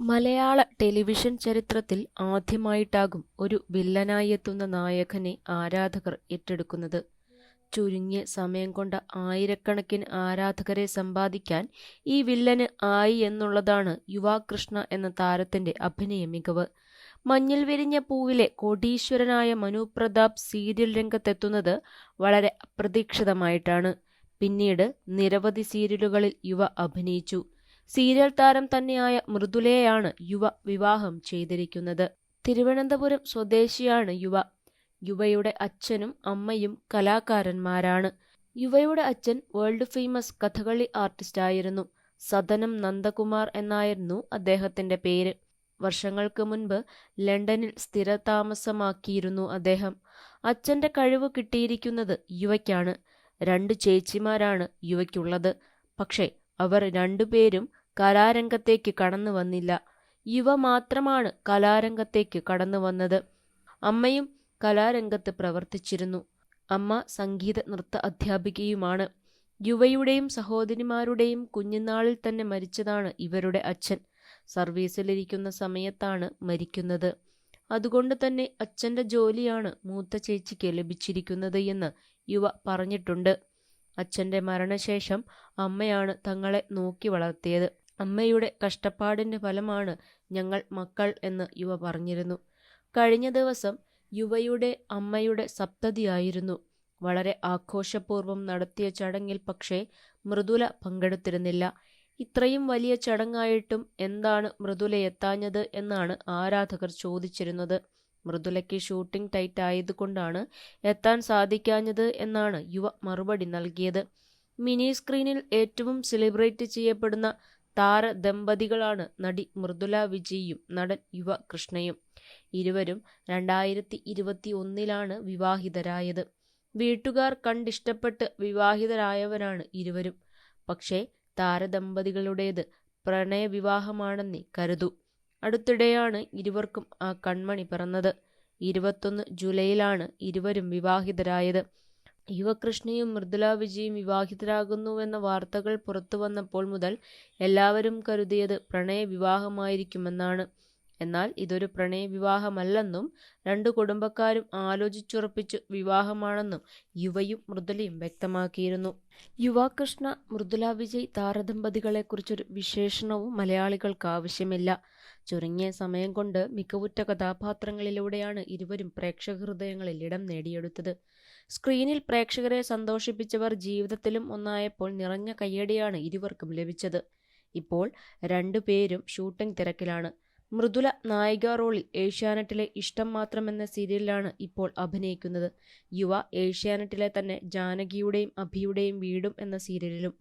മലയാള television ചരിത്രത്തിൽ ആദ്യമായിട്ടാകും ഒരു വില്ലനായി എത്തുന്ന നായകനെ ആരാധകർ ഏറ്റെടുക്കുന്നത്. ചുരുങ്ങിയ സമയം കൊണ്ട് ആയിരക്കണക്കിന് ആരാധകരെ സമ്പാദിക്കാൻ ഈ വില്ലന് ആയി എന്നുള്ളതാണ് യുവാകൃഷ്ണ എന്ന താരത്തിന്റെ അഭിനയ മികവ്. മഞ്ഞിൽ വിരിഞ്ഞ പൂവിലെ കോടീശ്വരനായ മനു പ്രതാപ് സീരിയൽ രംഗത്തെത്തുന്നത് വളരെ അപ്രതീക്ഷിതമായിട്ടാണ്. പിന്നീട് നിരവധി സീരിയലുകളിൽ യുവ അഭിനയിച്ചു. സീരിയൽ താരം തന്നെയായ മൃദുലയെയാണ് യുവ വിവാഹം ചെയ്തിരിക്കുന്നത്. തിരുവനന്തപുരം സ്വദേശിയാണ് യുവ. യുവയുടെ അച്ഛനും അമ്മയും കലാകാരന്മാരാണ്. യുവയുടെ അച്ഛൻ വേൾഡ് ഫേമസ് കഥകളി ആർട്ടിസ്റ്റായിരുന്നു. സദനം നന്ദകുമാർ എന്നായിരുന്നു അദ്ദേഹത്തിന്റെ പേര്. വർഷങ്ങൾക്ക് മുൻപ് ലണ്ടനിൽ സ്ഥിരതാമസമാക്കിയിരുന്നു അദ്ദേഹം. അച്ഛന്റെ കഴിവ് കിട്ടിയിരിക്കുന്നത് യുവയ്ക്കാണ്. രണ്ട് ചേച്ചിമാരാണ് യുവയ്ക്കുള്ളത്. പക്ഷേ അവർ രണ്ടുപേരും കലാരംഗത്തേക്ക് കടന്നു വന്നില്ല. യുവ മാത്രമാണ് കലാരംഗത്തേക്ക് കടന്നു വന്നത്. അമ്മയും കലാരംഗത്ത് പ്രവർത്തിച്ചിരുന്നു. അമ്മ സംഗീത നൃത്ത അധ്യാപികയുമാണ്. യുവയുടെയും സഹോദരിമാരുടെയും കുഞ്ഞുനാളിൽ തന്നെ മരിച്ചതാണ് ഇവരുടെ അച്ഛൻ. സർവീസിലിരിക്കുന്ന സമയത്താണ് മരിക്കുന്നത്. അതുകൊണ്ട് തന്നെ അച്ഛന്റെ ജോലിയാണ് മൂത്ത ചേച്ചിക്ക് ലഭിച്ചിരിക്കുന്നത് എന്ന് യുവ പറഞ്ഞിട്ടുണ്ട്. അച്ഛന്റെ മരണശേഷം അമ്മയാണ് തങ്ങളെ നോക്കി വളർത്തിയത്. അമ്മയുടെ കഷ്ടപ്പാടിന്റെ ഫലമാണ് ഞങ്ങൾ മക്കൾ എന്ന് യുവ പറഞ്ഞിരുന്നു. കഴിഞ്ഞ ദിവസം യുവയുടെ അമ്മയുടെ സപ്തതിയായിരുന്നു. വളരെ ആഘോഷപൂർവം നടത്തിയ ചടങ്ങിൽ പക്ഷേ മൃദുല പങ്കെടുത്തിരുന്നില്ല. ഇത്രയും വലിയ ചടങ്ങായിട്ടും എന്താണ് മൃദുല എത്താഞ്ഞത് എന്നാണ് ആരാധകർ ചോദിച്ചിരുന്നത്. മൃദുലയ്ക്ക് ഷൂട്ടിംഗ് ടൈറ്റ് ആയതുകൊണ്ടാണ് എത്താൻ സാധിക്കാഞ്ഞത് എന്നാണ് യുവ മറുപടി നൽകിയത്. മിനി സ്ക്രീനിൽ ഏറ്റവും സെലിബ്രേറ്റ് ചെയ്യപ്പെടുന്ന താരദമ്പതികളാണ് നടി മൃദുല വിജയും നടൻ യുവ കൃഷ്ണയും. ഇരുവരും രണ്ടായിരത്തി ഇരുപത്തി ഒന്നിലാണ് വിവാഹിതരായത്. വീട്ടുകാർ കണ്ടിഷ്ടപ്പെട്ട് വിവാഹിതരായവരാണ് ഇരുവരും. പക്ഷേ താരദമ്പതികളുടേത് പ്രണയവിവാഹമാണെന്നേ കരുതു അടുത്തിടെയാണ് ഇരുവർക്കും ആ കൺമണി പിറന്നത്. ഇരുപത്തൊന്ന് ജൂലൈയിലാണ് ഇരുവരും വിവാഹിതരായത്. യുവകൃഷ്ണയും മൃദുല വിജയും വിവാഹിതരാകുന്നുവെന്ന വാർത്തകൾ പുറത്തുവന്നപ്പോൾ മുതൽ എല്ലാവരും കരുതിയത് പ്രണയവിവാഹമായിരിക്കുമെന്നാണ്. എന്നാൽ ഇതൊരു പ്രണയവിവാഹമല്ലെന്നും രണ്ടു കുടുംബക്കാരും ആലോചിച്ചുറപ്പിച്ചു വിവാഹമാണെന്നും യുവയും മൃദുലയും വ്യക്തമാക്കിയിരുന്നു. യുവാകൃഷ്ണ മൃദുല വിജയ് താരദമ്പതികളെക്കുറിച്ചൊരു വിശേഷണവും മലയാളികൾക്ക് ആവശ്യമില്ല ചുരുങ്ങിയ സമയം കൊണ്ട് മികവുറ്റ കഥാപാത്രങ്ങളിലൂടെയാണ് ഇരുവരും പ്രേക്ഷക ഹൃദയങ്ങളിൽ ഇടം നേടിയെടുത്തത്. സ്ക്രീനിൽ പ്രേക്ഷകരെ സന്തോഷിപ്പിച്ചവർ ജീവിതത്തിലും ഒന്നായപ്പോൾ നിറഞ്ഞ കയ്യടിയാണ് ഇരുവർക്കും ലഭിച്ചത്. ഇപ്പോൾ രണ്ടു പേരും ഷൂട്ടിംഗ് തിരക്കിലാണ്. മൃദുല നായിക റോളിൽ ഏഷ്യാനെറ്റിലെ ഇഷ്ടം മാത്രം എന്ന സീരിയലിലാണ് ഇപ്പോൾ അഭിനയിക്കുന്നത്. യുവ ഏഷ്യാനെറ്റിലെ തന്നെ ജാനകിയുടെയും അഭിയുടെയും വീടും എന്ന സീരിയലിലും.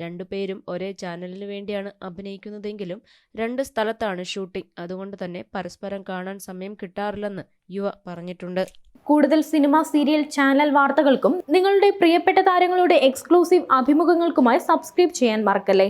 രണ്ടുപേരും ഒരേ ചാനലിന് വേണ്ടിയാണ് അഭിനയിക്കുന്നതെങ്കിലും രണ്ട് സ്ഥലത്താണ് ഷൂട്ടിംഗ്. അതുകൊണ്ട് തന്നെ പരസ്പരം കാണാൻ സമയം കിട്ടാറില്ലെന്ന് യുവ പറഞ്ഞിട്ടുണ്ട്. കൂടുതൽ സിനിമ, സീരിയൽ, ചാനൽ വാർത്തകൾക്കും നിങ്ങളുടെ പ്രിയപ്പെട്ട താരങ്ങളുടെ എക്സ്ക്ലൂസീവ് അഭിമുഖങ്ങൾക്കുമായി സബ്സ്ക്രൈബ് ചെയ്യാൻ മറക്കല്ലേ